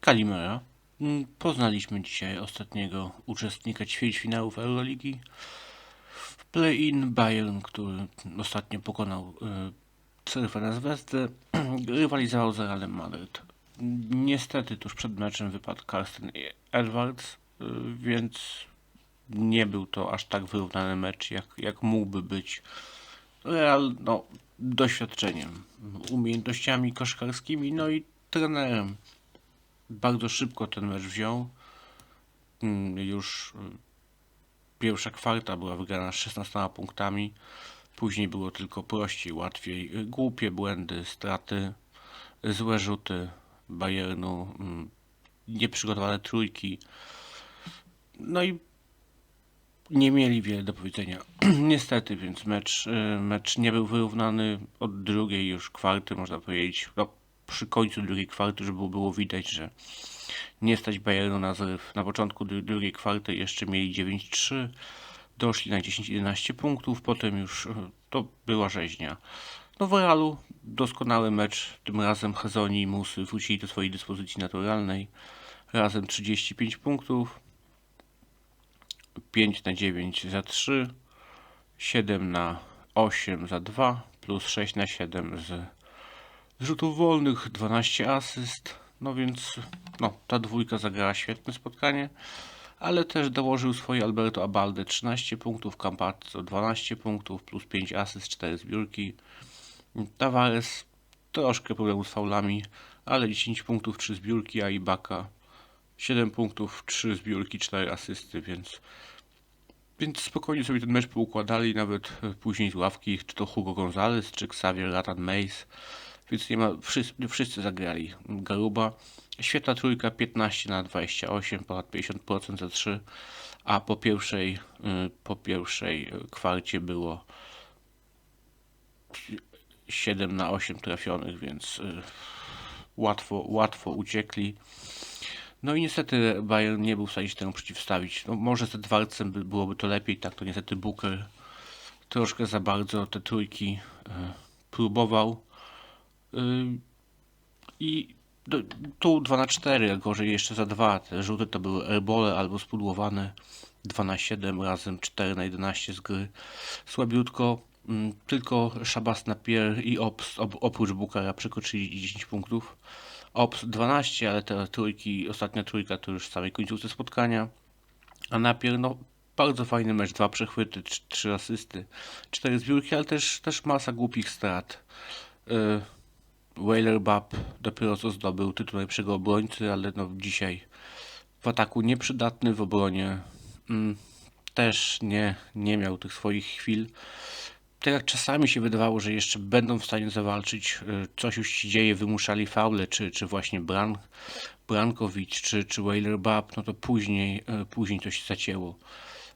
Kalimera. Mm, Poznaliśmy dzisiaj ostatniego uczestnika ćwierćfinałów Euroligi. W play-in Bayern, który ostatnio pokonał y, Cerfena Zvezdę, rywalizował z Realem Madryt. Niestety tuż przed meczem wypadł Karsten Edwards, y, więc nie był to aż tak wyrównany mecz, jak, jak mógłby być. Real, no, doświadczeniem, umiejętnościami koszkarskimi, no i trenerem. Bardzo szybko ten mecz wziął. Mm, Już y, pierwsza kwarta była wygrana z 16 punktami. Później było tylko prościej, łatwiej. Głupie błędy, straty, złe rzuty Bayernu, mm, nieprzygotowane trójki. No i nie mieli wiele do powiedzenia. Niestety, więc mecz, y, mecz nie był wyrównany od drugiej już kwarty, można powiedzieć. No, przy końcu drugiej kwarty, żeby było widać, że nie stać Bayernu na zryw. Na początku dru- drugiej kwarty jeszcze mieli 9-3, doszli na 10-11 punktów, potem już y, to była rzeźnia. No w Realu doskonały mecz, tym razem Hezoni i Musy wrócili do swojej dyspozycji naturalnej. Razem 35 punktów, 5 na 9 za 3, 7 na 8 za 2, plus 6 na 7 z rzutów wolnych, 12 asyst. No więc no, ta dwójka zagrała świetne spotkanie, ale też dołożył swoje Alberto Abalde 13 punktów, Campazzo 12 punktów, plus 5 asyst, 4 zbiórki. Tavares troszkę problemów z faulami, ale 10 punktów, 3 zbiórki, a Ibaka 7 punktów, 3 zbiórki, 4 asysty, więc więc spokojnie sobie ten mecz poukładali, nawet później z ławki, czy to Hugo Gonzalez, czy Xavier Latan Mays, więc nie ma, wszyscy, wszyscy zagrali. Garuba, świetna trójka, 15 na 28, ponad 50% za 3, a po pierwszej, y, po pierwszej y, kwarcie było 7 na 8 trafionych, więc y, łatwo, łatwo uciekli. No i niestety Bayern nie był w stanie się temu przeciwstawić. No, może z Edwardsem by, byłoby to lepiej, tak to niestety Booker troszkę za bardzo te trójki próbował. Y, I tu 2 na 4, a gorzej jeszcze za 2. Te rzuty to były airbole albo spudłowane 2 na 7 razem 4 na 11 z gry. Słabiutko. Tylko Szabas Napier i Ops op, oprócz Bookera przekroczyli 10 punktów. Ops 12, ale te trójki, ostatnia trójka to już w samej końcówce spotkania. A Napier, no bardzo fajny mecz, dwa przechwyty, trz- trzy asysty, cztery zbiórki, ale też, też masa głupich strat. Yy, Wailer Bab dopiero co zdobył tytuł najlepszego obrońcy, ale no dzisiaj w ataku nieprzydatny, w obronie mm, też nie, nie miał tych swoich chwil. Tak jak czasami się wydawało, że jeszcze będą w stanie zawalczyć, y, coś już się dzieje, wymuszali faule, czy, czy właśnie Bran, Brankowicz, czy, czy Wailer Bab, no to później, y, później to się zacięło.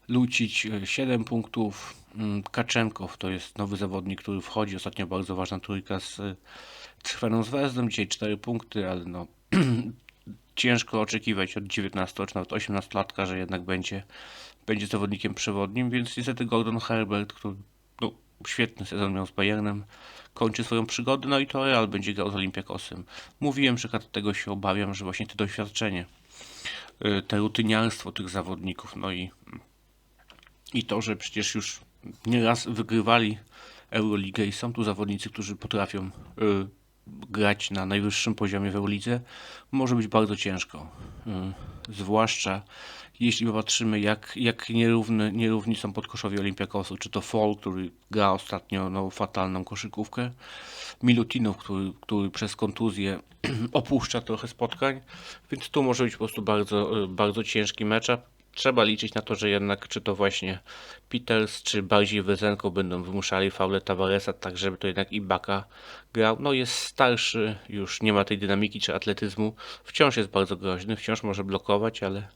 Lucić 7 punktów, mm, Kaczenkow to jest nowy zawodnik, który wchodzi, ostatnio bardzo ważna trójka z Trweną z Wezdą, dzisiaj 4 punkty, ale no ciężko oczekiwać od 19 czy nawet 18 latka, że jednak będzie, będzie zawodnikiem przewodnim, więc niestety Gordon Herbert, który no, świetny sezon miał z Bayernem, kończy swoją przygodę, no i to Real będzie grał z Olympiakosem. Mówiłem, że tego się obawiam, że właśnie to doświadczenie, y, te rutyniarstwo tych zawodników, no i, i to, że przecież już nieraz wygrywali Euroligę i są tu zawodnicy, którzy potrafią y, grać na najwyższym poziomie w Eurolidze, może być bardzo ciężko. Y, zwłaszcza jeśli popatrzymy, jak, jak nierówny, nierówni są podkoszowi Olympiakosu, czy to Fall, który gra ostatnio no, fatalną koszykówkę, Milutinów, który, który przez kontuzję opuszcza trochę spotkań, więc tu może być po prostu bardzo, bardzo ciężki matchup. Trzeba liczyć na to, że jednak czy to właśnie Peters, czy bardziej Wyzenko będą wymuszali faule Tavaresa, tak żeby to jednak Ibaka grał. No jest starszy, już nie ma tej dynamiki czy atletyzmu. Wciąż jest bardzo groźny, wciąż może blokować, ale,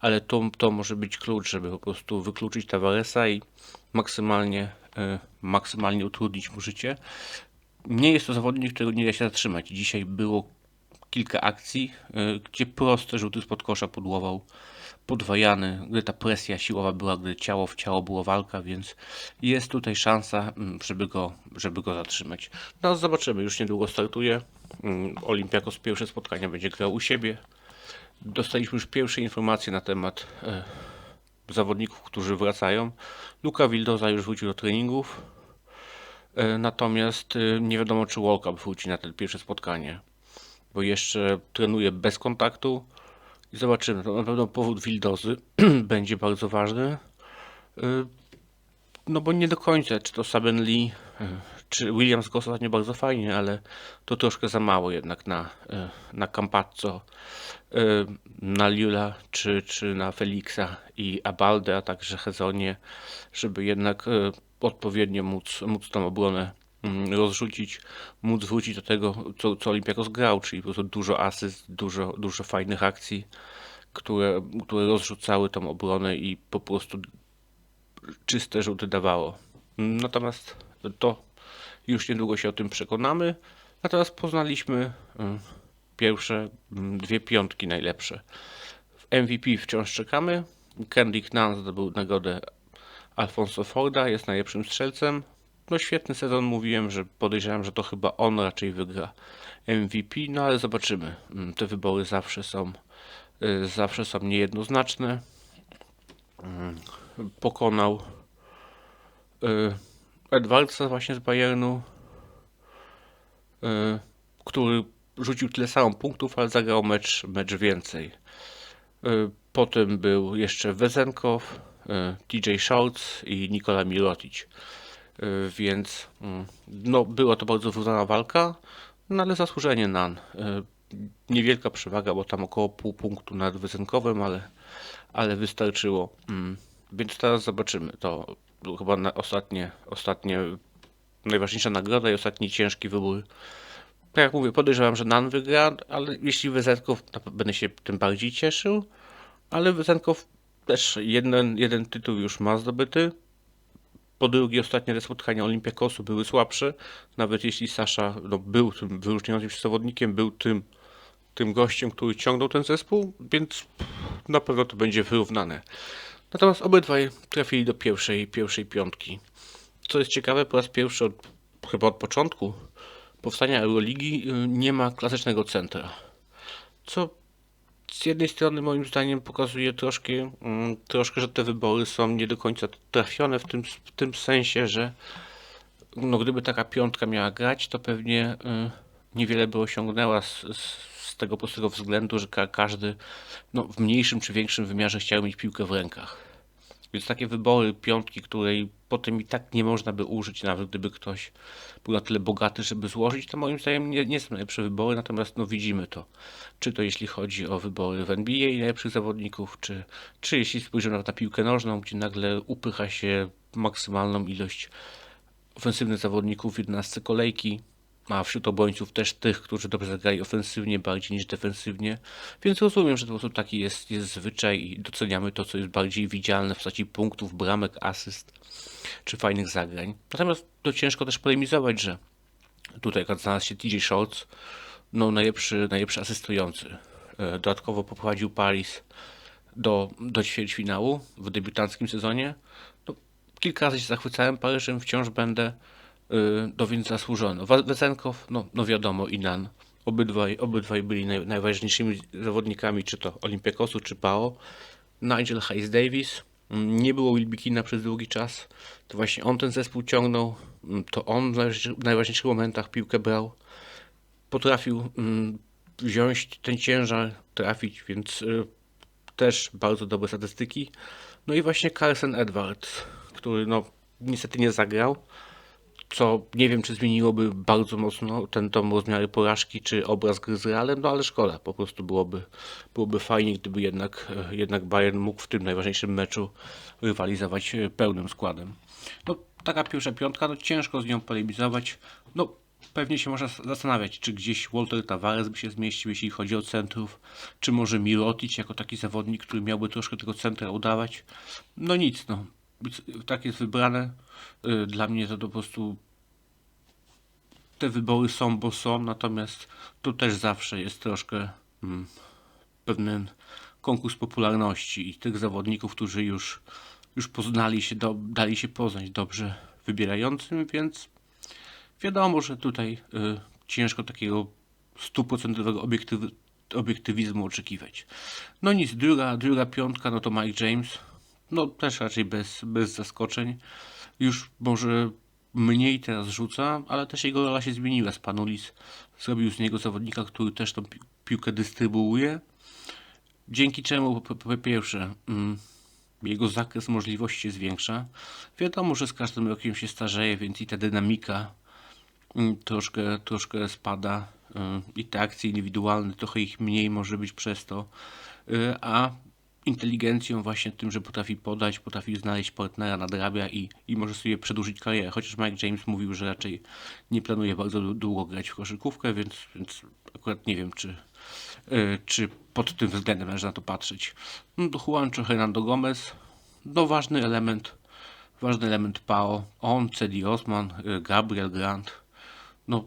ale to, to może być klucz, żeby po prostu wykluczyć Tavaresa i maksymalnie, y, maksymalnie utrudnić mu życie. Nie jest to zawodnik, którego nie da się zatrzymać. Dzisiaj było kilka akcji, y, gdzie proste rzuty spod kosza podłował podwajany, gdy ta presja siłowa była, gdy ciało w ciało było walka, więc jest tutaj szansa, mm, żeby go, żeby go zatrzymać. No zobaczymy, już niedługo startuje. Mm, Olimpiakos pierwsze spotkanie będzie grał u siebie. dostaliśmy już pierwsze informacje na temat e, zawodników, którzy wracają. Luka Wildoza już wrócił do treningów, e, natomiast e, nie wiadomo, czy World Cup wróci na to pierwsze spotkanie, bo jeszcze trenuje bez kontaktu i zobaczymy. To na pewno powód Wildozy będzie bardzo ważny. E, no bo nie do końca, czy to Saben Lee, e, czy Williams go ostatnio bardzo fajnie, ale to troszkę za mało jednak na, e, na Campazzo, na Liula, czy, czy na Felixa i Abalde, a także Hezonie, żeby jednak odpowiednio móc, móc tą obronę rozrzucić, móc wrócić do tego, co, co Olympiakos grał, czyli po prostu dużo asyst, dużo, dużo fajnych akcji, które, które rozrzucały tą obronę i po prostu czyste rzuty dawało. Natomiast to już niedługo się o tym przekonamy. Natomiast poznaliśmy mm, pierwsze mm, dwie piątki najlepsze. W MVP wciąż czekamy. Kendrick Nunn zdobył nagrodę Alfonso Forda, jest najlepszym strzelcem. No świetny sezon, mówiłem, że podejrzewam, że to chyba on raczej wygra MVP, no ale zobaczymy. Mm, Te wybory zawsze są, y, zawsze są niejednoznaczne pokonał y, Edwardsa właśnie z Bayernu, y, który rzucił tyle samo punktów, ale zagrał mecz, mecz więcej. Potem był jeszcze Wezenkow, TJ Schultz i Nikola Mirotic. Y, Więc mm, no, była to bardzo wyrównana walka, no ale zasłużenie Nan. Y, Niewielka przewaga, bo tam około pół punktu nad Wezenkowem, ale, ale wystarczyło. Mm. Więc teraz zobaczymy. To chyba na ostatnie, ostatnie, najważniejsza nagroda i ostatni ciężki wybór. Tak jak mówię, podejrzewam, że Nan wygra, ale jeśli Wyzenkow, będę się tym bardziej cieszył. Ale Wyzenkow też jeden, jeden tytuł już ma zdobyty. Po drugie, ostatnie te spotkania Olimpiakosu były słabsze. Nawet jeśli Sasza no, był tym wyróżniającym się zawodnikiem, był tym, tym gościem, który ciągnął ten zespół, więc na pewno to będzie wyrównane. Natomiast obydwaj trafili do pierwszej, pierwszej piątki. Co jest ciekawe, po raz pierwszy od, chyba od początku powstania Euroligi y, nie ma klasycznego centra. Co z jednej strony moim zdaniem pokazuje troszkę, mm, troszkę, że te wybory są nie do końca trafione w tym, w tym sensie, że no, gdyby taka piątka miała grać, to pewnie y, niewiele by osiągnęła z, z, tego prostego względu, że ka każdy no, w mniejszym czy większym wymiarze chciał mieć piłkę w rękach. Więc takie wybory piątki, której potem i tak nie można by użyć, nawet gdyby ktoś był na tyle bogaty, żeby złożyć, to moim zdaniem nie, nie są najlepsze wybory, natomiast no widzimy to. Czy to jeśli chodzi o wybory w NBA i najlepszych zawodników, czy, czy jeśli spojrzymy na piłkę nożną, gdzie nagle upycha się maksymalną ilość ofensywnych zawodników w 11 kolejki, a wśród obrońców też tych, którzy dobrze zagrali ofensywnie bardziej niż defensywnie, więc rozumiem, że po prostu taki jest, jest zwyczaj i doceniamy to, co jest bardziej widzialne w postaci punktów, bramek, asyst czy fajnych zagrań. Natomiast to ciężko też polemizować, że tutaj akurat znalazł się TJ Schultz, no najlepszy, najlepszy asystujący. E, Dodatkowo poprowadził Paris do, do ćwierćfinału w debiutanckim sezonie. No, kilka razy się zachwycałem Paryżem, wciąż będę y, do więc zasłużono. Wecenkow, no, no wiadomo, i Nan. Obydwaj, obydwaj byli naj, najważniejszymi zawodnikami, czy to Olimpiakosu, czy PAO. Nigel Hayes Davis. Mm, Nie było Wilbikina przez długi czas. To właśnie on ten zespół ciągnął. Mm, To on w najważniejszych- w najważniejszych momentach piłkę brał. Potrafił mm, wziąć ten ciężar, trafić, więc y, też bardzo dobre statystyki. No i właśnie Carson Edwards, który no niestety nie zagrał co nie wiem, czy zmieniłoby bardzo mocno ten tom rozmiary porażki, czy obraz gry z Realem, no ale szkoda, po prostu byłoby, byłoby fajnie, gdyby jednak, e, jednak Bayern mógł w tym najważniejszym meczu rywalizować e, pełnym składem. No, taka pierwsza piątka, no ciężko z nią polemizować, no pewnie się można zastanawiać, czy gdzieś Walter Tavares by się zmieścił, jeśli chodzi o centrów, czy może Mirotic jako taki zawodnik, który miałby troszkę tego centra udawać, no nic, no, tak jest wybrane. Y, Dla mnie to po prostu te wybory są, bo są, natomiast tu też zawsze jest troszkę mm, pewien konkurs popularności i tych zawodników, którzy już, już poznali się, do, dali się poznać dobrze wybierającym, więc wiadomo, że tutaj y, ciężko takiego stuprocentowego obiektywy, obiektywizmu oczekiwać. No nic, druga, druga piątka, no to Mike James. No też raczej bez, bez zaskoczeń. Już może mniej teraz rzuca, ale też jego rola się zmieniła. Spanulis zrobił z niego zawodnika, który też tą pi- piłkę dystrybuuje. Dzięki czemu po, po, pierwsze mm, jego zakres możliwości się zwiększa. Wiadomo, że z każdym rokiem się starzeje, więc i ta dynamika mm, troszkę, troszkę spada y, i te akcje indywidualne, trochę ich mniej może być przez to, y, a inteligencją właśnie tym, że potrafi podać, potrafi znaleźć partnera, nadrabia i, i może sobie przedłużyć karierę. Chociaż Mike James mówił, że raczej nie planuje bardzo dłu- długo grać w koszykówkę, więc, więc akurat nie wiem, czy, y, czy pod tym względem należy na to patrzeć. No to Juancho Hernando Gomez, no ważny element, ważny element PAO, on, Cedi Osman, y, Gabriel Grant, no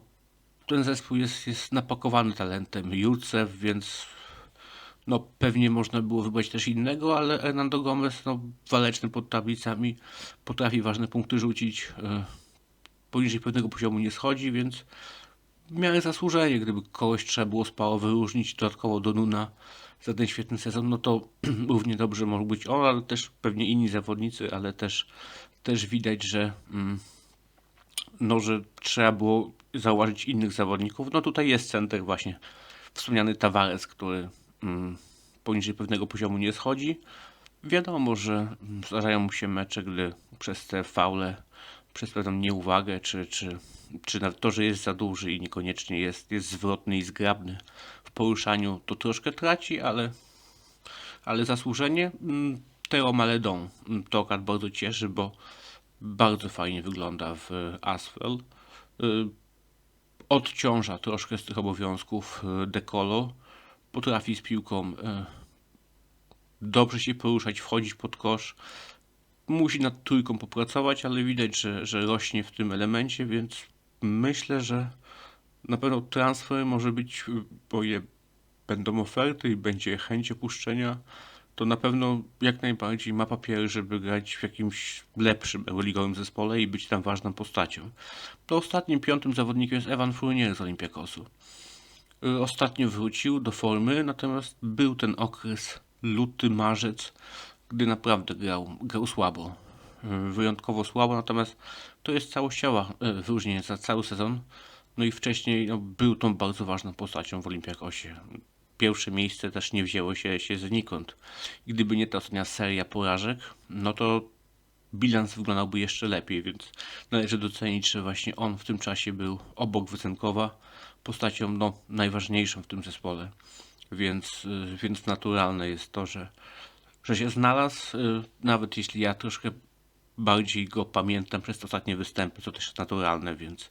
ten zespół jest, jest napakowany talentem, Jurcew, więc no pewnie można było wybrać też innego, ale Hernando Gomez, no waleczny pod tablicami, potrafi ważne punkty rzucić, y, poniżej pewnego poziomu nie schodzi, więc w miarę zasłużenie, gdyby kogoś trzeba było spało wyróżnić dodatkowo do Nuna za ten świetny sezon, no to równie dobrze mógł być on, ale też pewnie inni zawodnicy, ale też, też widać, że mm, no, że trzeba było zauważyć innych zawodników. No tutaj jest center właśnie wspomniany Tavares, który poniżej pewnego poziomu nie schodzi. Wiadomo, że mm, zdarzają mu się mecze, gdy przez te faule, przez pewną nieuwagę, czy, czy, czy nawet to, że jest za duży i niekoniecznie jest, jest zwrotny i zgrabny w poruszaniu, to troszkę traci, ale, ale zasłużenie. mm, Teo Maledon mm, to akurat bardzo cieszy, bo bardzo fajnie wygląda w Asfel. Y, Odciąża troszkę z tych obowiązków y, Decolo. Potrafi z piłką y, dobrze się poruszać, wchodzić pod kosz. Musi nad trójką popracować, ale widać, że, że rośnie w tym elemencie, więc myślę, że na pewno transfer może być, bo je będą oferty i będzie chęć opuszczenia, to na pewno jak najbardziej ma papiery, żeby grać w jakimś lepszym euroligowym zespole i być tam ważną postacią. To ostatnim piątym zawodnikiem jest Evan Fournier z Olympiakosu. Y, Ostatnio wrócił do formy, natomiast był ten okres luty, marzec, gdy naprawdę grał, grał słabo. Y, Wyjątkowo słabo, natomiast to jest całościowa y, wyróżnienie za cały sezon. No i wcześniej no, był tą bardzo ważną postacią w Olympiakosie. Pierwsze miejsce też nie wzięło się, się znikąd. I gdyby nie ta ostatnia seria porażek, no to bilans wyglądałby jeszcze lepiej, więc należy docenić, że właśnie on w tym czasie był obok Wycenkowa postacią no, najważniejszą w tym zespole. Więc, y, więc naturalne jest to, że, że się znalazł, y, nawet jeśli ja troszkę bardziej go pamiętam przez ostatnie występy, co też jest naturalne, więc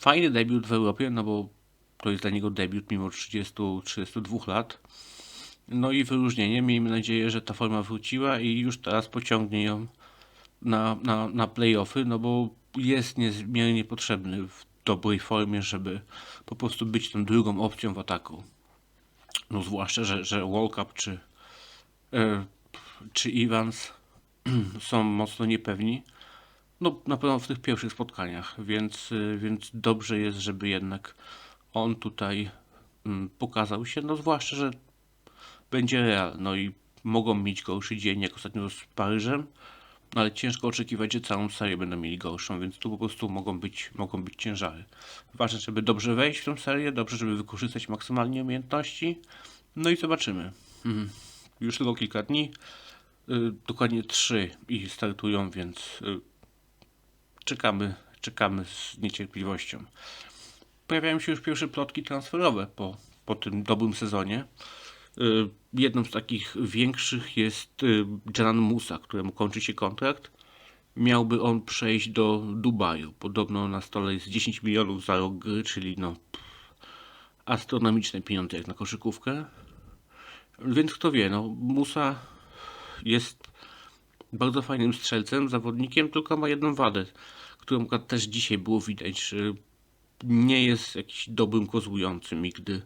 fajny debiut w Europie, no bo to jest dla niego debiut mimo 30-32 lat. No i wyróżnienie. Miejmy nadzieję, że ta forma wróciła i już teraz pociągnie ją na, na, na playoffy, no bo jest niezmiernie potrzebny w dobrej formie, żeby po prostu być tą drugą opcją w ataku. No zwłaszcza, że, że World czy, e, czy Evans są mocno niepewni. No na pewno w tych pierwszych spotkaniach, więc, y, więc dobrze jest, żeby jednak on tutaj mm, pokazał się, no zwłaszcza, że będzie Real, no i mogą mieć gorszy dzień, jak ostatnio z Paryżem, ale ciężko oczekiwać, że całą serię będą mieli gorszą, więc tu po prostu mogą być, mogą być ciężary. Ważne, żeby dobrze wejść w tą serię, dobrze, żeby wykorzystać maksymalnie umiejętności, no i zobaczymy. Mhm. Już tylko kilka dni, y, dokładnie trzy i startują, więc y, czekamy, czekamy z niecierpliwością. Pojawiają się już pierwsze plotki transferowe po, po tym dobrym sezonie. Y, Jedną z takich większych jest y, Janan Musa, któremu kończy się kontrakt. Miałby on przejść do Dubaju. Podobno na stole jest 10 milionów za rok gry, czyli no astronomiczne pieniądze jak na koszykówkę. Więc kto wie, no Musa jest bardzo fajnym strzelcem, zawodnikiem, tylko ma jedną wadę, którą też dzisiaj było widać, że nie jest jakiś dobrym kozłującym i gdy,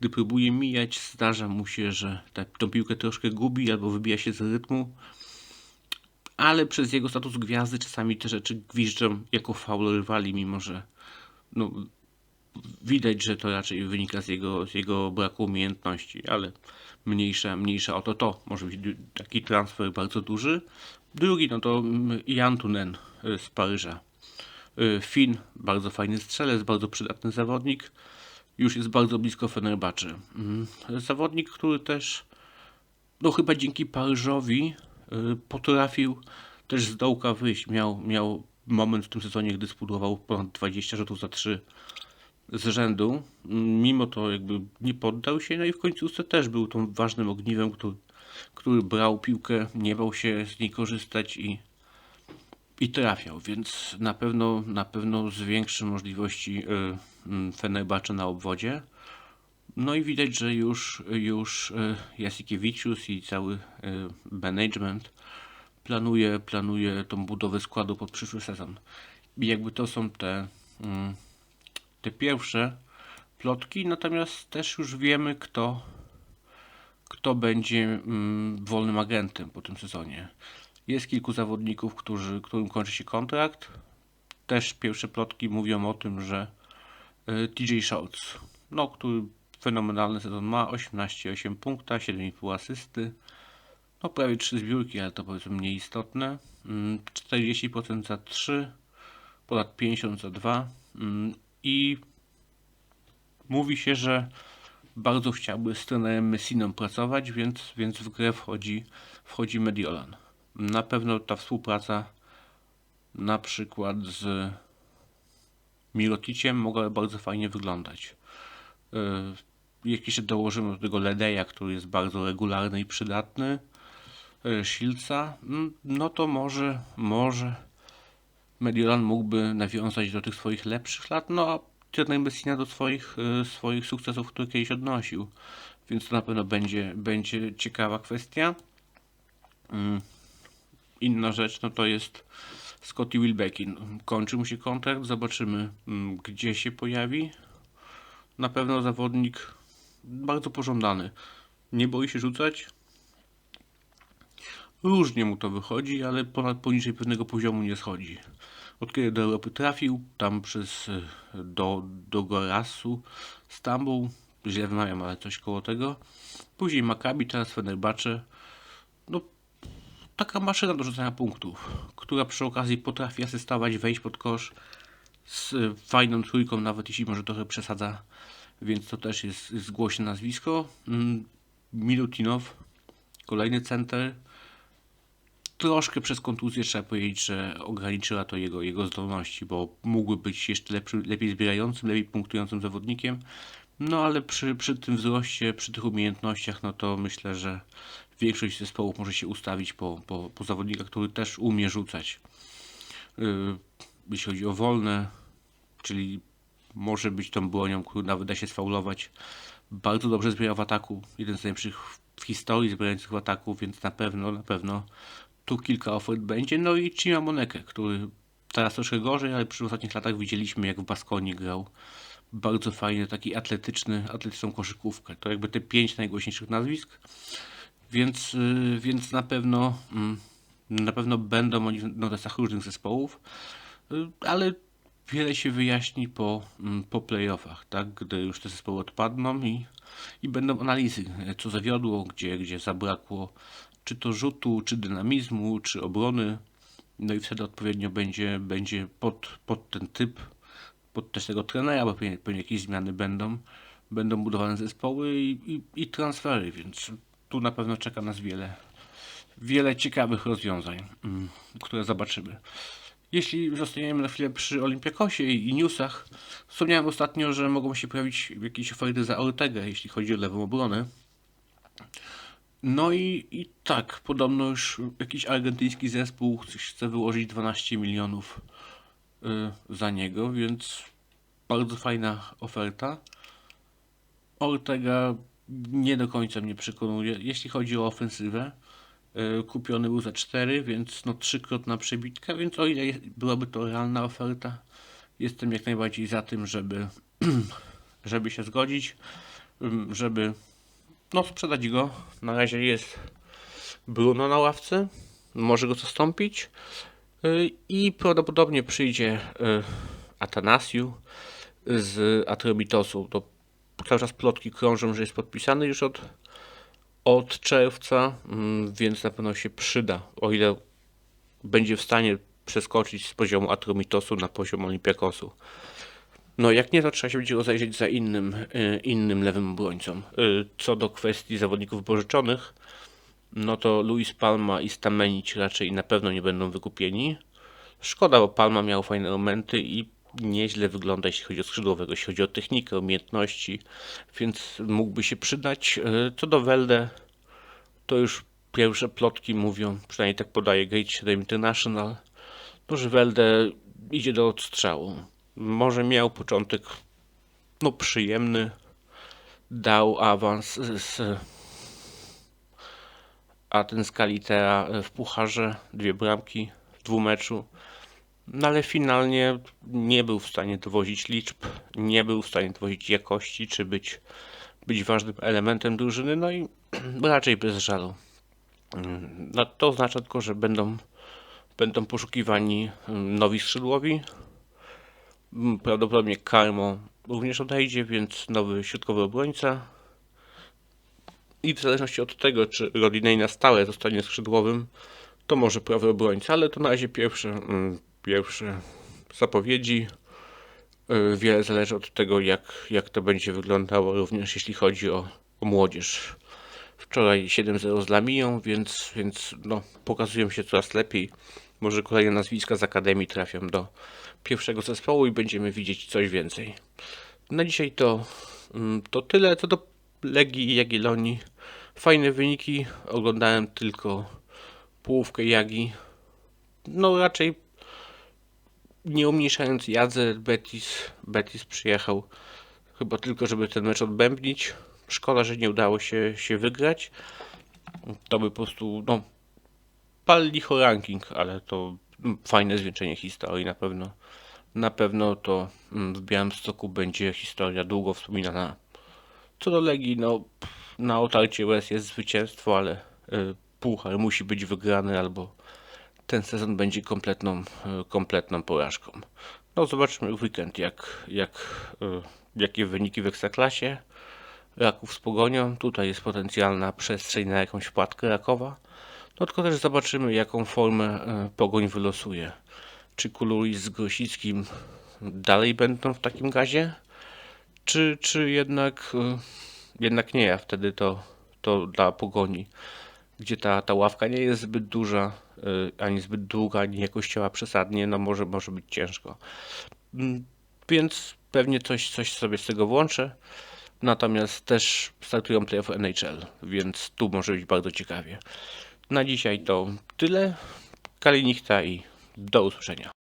gdy próbuje mijać, zdarza mu się, że ta, tą piłkę troszkę gubi albo wybija się z rytmu, ale przez jego status gwiazdy czasami te rzeczy gwiżdżą jako faul rywali, mimo że no, widać, że to raczej wynika z jego, z jego braku umiejętności, ale mniejsza, mniejsza o to to. Może być taki transfer bardzo duży. Drugi, no to mm, Jan Tunen y, z Paryża. Y, Fin, bardzo fajny strzelec, bardzo przydatny zawodnik. Już jest bardzo blisko Fenerbahce. Mm, Zawodnik, który też, no chyba dzięki Paryżowi y, potrafił też z dołka wyjść. Miał, miał moment w tym sezonie, gdy spudłował ponad 20 rzutów za 3 z rzędu. Mimo to jakby nie poddał się, no i w końcówce też był tą ważnym ogniwem, który, który brał piłkę, nie bał się z niej korzystać i, i trafiał, więc na pewno, na pewno zwiększy możliwości y, mm, Fenerbahce na obwodzie. No i widać, że już, już y, Jasikiewiczus i cały y, management planuje, planuje tą budowę składu pod przyszły sezon. I jakby to są te, mm, te pierwsze plotki, natomiast też już wiemy, kto, kto będzie mm, wolnym agentem po tym sezonie. Jest kilku zawodników, którzy, którym kończy się kontrakt. Też pierwsze plotki mówią o tym, że TJ Schultz, no, który fenomenalny sezon ma, 18,8 punkta, 7,5 asysty, no prawie 3 zbiórki, ale to powiedzmy mniej istotne. Mm, 40% za 3, ponad 50 za 2 mm, i mówi się, że bardzo chciałby z trenerem Messiną pracować, więc, więc w grę wchodzi, wchodzi Mediolan. Na pewno ta współpraca na przykład z Miroticiem mogłaby bardzo fajnie wyglądać. Jak jeszcze dołożymy do tego Ledeja, który jest bardzo regularny i przydatny, yy, Shields'a, mm, no to może, może Mediolan mógłby nawiązać do tych swoich lepszych lat, no a trener Messina do swoich, y, swoich sukcesów, które kiedyś odnosił. Więc to na pewno będzie, będzie ciekawa kwestia. Mm. Inna rzecz, no to jest Scotty Wilbekin. Kończy mu się kontrakt, zobaczymy mm, gdzie się pojawi. Na pewno zawodnik bardzo pożądany. Nie boi się rzucać. Różnie mu to wychodzi, ale ponad poniżej pewnego poziomu nie schodzi. Od kiedy do Europy trafił, tam przez y, do, do Gorasu, Stambuł, źle wymawiam, ale coś koło tego. Później Maccabi, teraz Fenerbahce. Taka maszyna do rzucania punktów, która przy okazji potrafi asystować, wejść pod kosz z fajną trójką, nawet jeśli może trochę przesadza, więc to też jest, jest głośne nazwisko. Mm, Milutinow, kolejny center. Troszkę przez kontuzję trzeba powiedzieć, że ograniczyła to jego, jego zdolności, bo mógłby być jeszcze lepszy, lepiej zbierającym, lepiej punktującym zawodnikiem. No ale przy, przy tym wzroście, przy tych umiejętnościach, no to myślę, że większość zespołów może się ustawić po, po, po zawodnika, który też umie rzucać. Yy, jeśli chodzi o wolne, czyli może być tą bronią, którą nawet da się sfaulować. Bardzo dobrze zbiera w ataku. Jeden z najlepszych w historii zbierających w ataku, więc na pewno, na pewno tu kilka ofert będzie. No i Cima Moneke, który teraz troszkę gorzej, ale przy ostatnich latach widzieliśmy jak w Baskoni grał. Bardzo fajny, taki atletyczny, atletyczną koszykówkę. To jakby te pięć najgłośniejszych nazwisk. Więc, yy, więc na pewno mm, na pewno będą oni w notesach różnych zespołów, yy, ale wiele się wyjaśni po, mm, po playoffach, tak? Gdy już te zespoły odpadną i, i będą analizy, co zawiodło, gdzie, gdzie zabrakło, czy to rzutu, czy dynamizmu, czy obrony. No i wtedy odpowiednio będzie, będzie pod, pod ten typ, pod też tego trenera, bo pewnie, pewnie jakieś zmiany będą. Będą budowane zespoły i, i, i transfery, więc tu na pewno czeka nas wiele, wiele ciekawych rozwiązań, mm, które zobaczymy. Jeśli zostaniemy na chwilę przy Olympiakosie i, i newsach, wspomniałem ostatnio, że mogą się pojawić jakieś oferty za Ortegę, jeśli chodzi o lewą obronę. No i, i tak, podobno już jakiś argentyński zespół chce wyłożyć 12 milionów y, za niego, więc bardzo fajna oferta. Ortega nie do końca mnie przekonuje, jeśli chodzi o ofensywę. y, Kupiony był za 4, więc no trzykrotna przebitka, więc o ile byłaby to realna oferta, jestem jak najbardziej za tym, żeby, żeby się zgodzić, ym, żeby no sprzedać go. Na razie jest Bruno na ławce, może go zastąpić y, i prawdopodobnie przyjdzie y, Atanasiu z Atromitosu. To cały czas plotki krążą, że jest podpisany już od, od czerwca, mm, więc na pewno się przyda, o ile będzie w stanie przeskoczyć z poziomu Atromitosu na poziom Olympiakosu. No jak nie, to trzeba się będzie rozejrzeć za innym, y, innym lewym obrońcą. Y, Co do kwestii zawodników pożyczonych, no to Luis Palma i Stamenić raczej na pewno nie będą wykupieni. Szkoda, bo Palma miał fajne momenty i nieźle wygląda, jeśli chodzi o skrzydłowego, jeśli chodzi o technikę, umiejętności, więc mógłby się przydać. Y, Co do Welde, to już pierwsze plotki mówią, przynajmniej tak podaje Gate 7 International, no, że Welde idzie do odstrzału. Może miał początek no przyjemny, dał awans z a ten Skalitera w pucharze, dwie bramki w dwumeczu. No ale finalnie nie był w stanie dowozić liczb, nie był w stanie dowozić jakości, czy być, być ważnym elementem drużyny, no i raczej bez żalu. No, to oznacza tylko, że będą, będą poszukiwani mm, nowi skrzydłowi. Mm, Prawdopodobnie Karmo również odejdzie, więc nowy środkowy obrońca. I w zależności od tego, czy Rodinei na stałe zostanie skrzydłowym, to może prawy obrońca, ale to na razie pierwsze, mm, pierwsze zapowiedzi. Y, Wiele zależy od tego, jak, jak to będzie wyglądało, również jeśli chodzi o, o młodzież. Wczoraj 7-0 z Lamią, więc, więc no, pokazują się coraz lepiej. Może kolejne nazwiska z Akademii trafią do pierwszego zespołu i będziemy widzieć coś więcej. Na dzisiaj to, mm, to tyle. Co do Legii i Jagiellonii, fajne wyniki. Oglądałem tylko połówkę Jagi. No raczej nie umniejszając Jadze, Betis, Betis przyjechał chyba tylko, żeby ten mecz odbębnić. Szkoda, że nie udało się, się wygrać. To by po prostu, no, pal licho ranking, ale to mm, fajne zwieńczenie historii na pewno. Na pewno to mm, w Białymstoku będzie historia długo wspominana. Co do Legii, no, na otarcie łez jest zwycięstwo, ale y, puchar musi być wygrany albo ten sezon będzie kompletną, y, kompletną porażką. No zobaczmy w weekend, jak, jak, y, jakie wyniki w Ekstraklasie. Raków z Pogonią. Tutaj jest potencjalna przestrzeń na jakąś wpadkę Rakowa. No tylko też zobaczymy, jaką formę e, Pogoń wylosuje. Czy Kuluris z Grosickim dalej będą w takim gazie? Czy, czy jednak, e, jednak nie, a wtedy to, to dla Pogoni, gdzie ta, ta ławka nie jest zbyt duża, e, ani zbyt długa, ani jakościowa przesadnie, no może, może być ciężko. Mm, Więc pewnie coś, coś sobie z tego włączę. Natomiast też startują playoff NHL, więc tu może być bardzo ciekawie. Na dzisiaj to tyle. Kalinichta i do usłyszenia.